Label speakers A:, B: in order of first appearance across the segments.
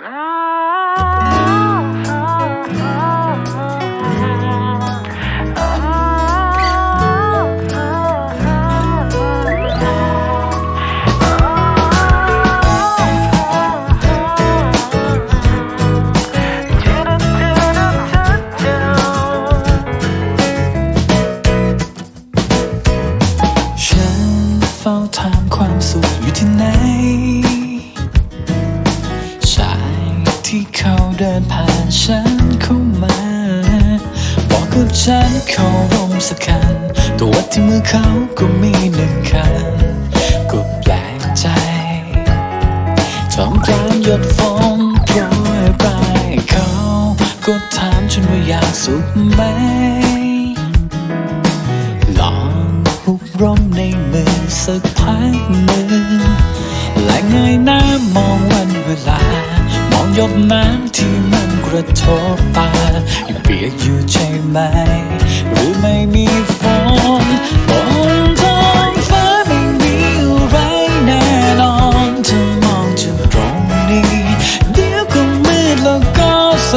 A: ฉั กกับฉันเขารมสักคันตัววัดที่มือเขาก็มีหนึ่งคันก็แปลกใจทำกลางหยดฝนโปรยปลายเขาก็ถามฉันว่าอยากสุขไหม ลองหุบร่มในมือสักพักหนึ่งและเงยหน้ามองวันเวลามองหยดน้ำที่มัน กระทบตายังเปียกอยู่ใช่ไหมหรือไม่มีฝนบนท้องฟ้าไม่มีอะไรแน่นอนเธอมองจากตรงนี้ เดี๋ยวก็มืดแล้วก็ส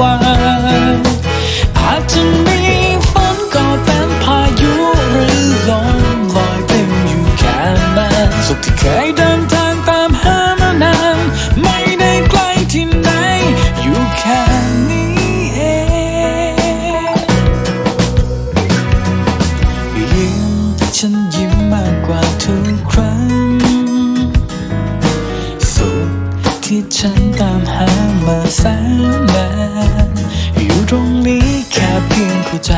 A: ว่าง ที่ฉันตามหามาแสนนานอยู่ตรงนี้แค่เพียงผู้ใจ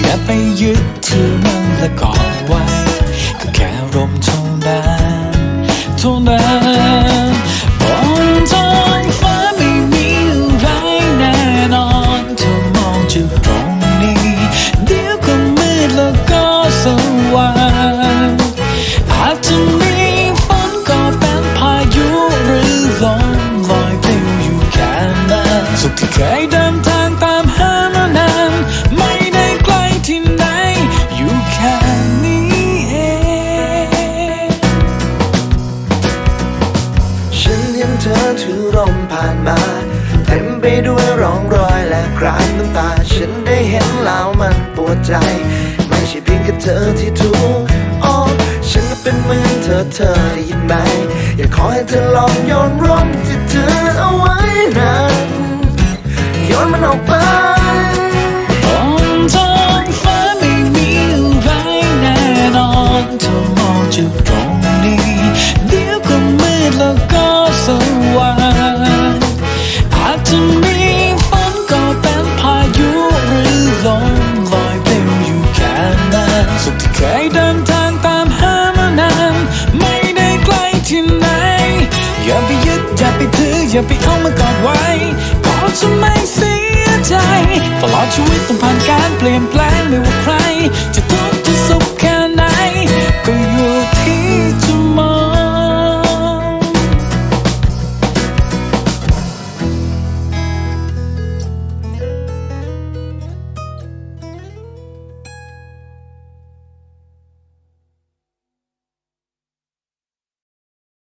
A: อย่าไปยึดถือมันและกอน เธอ
B: ถือร่มผ่านมาเต็มไปด้วยร่องรอยและคราบน้ำตา ฉันได้เห็นแล้วมันปวดใจ ไม่ใช่เพียงแค่เธอที่ทุกข์อ๋อฉันเป็นเหมือนเธอเธอได้ยินไหม อยากขอให้เธอลองโยนร่มที่เธอเอาไว้นั้นโยนมันออกไป
A: บนท้องฟ้าไม่มีอะไรแน่นอนเธอมองจากตรงนี้ เคยเดินทางตามหามานาน ไม่ได้ไกลที่ไหน อย่าไปยึดอย่าไปถืออย่าไปเอามากอดไว้ก็จะไม่เสียใจ ตลอดชีวิตต้องผ่านการเปลี่ยนแปลงไม่ว่าใคร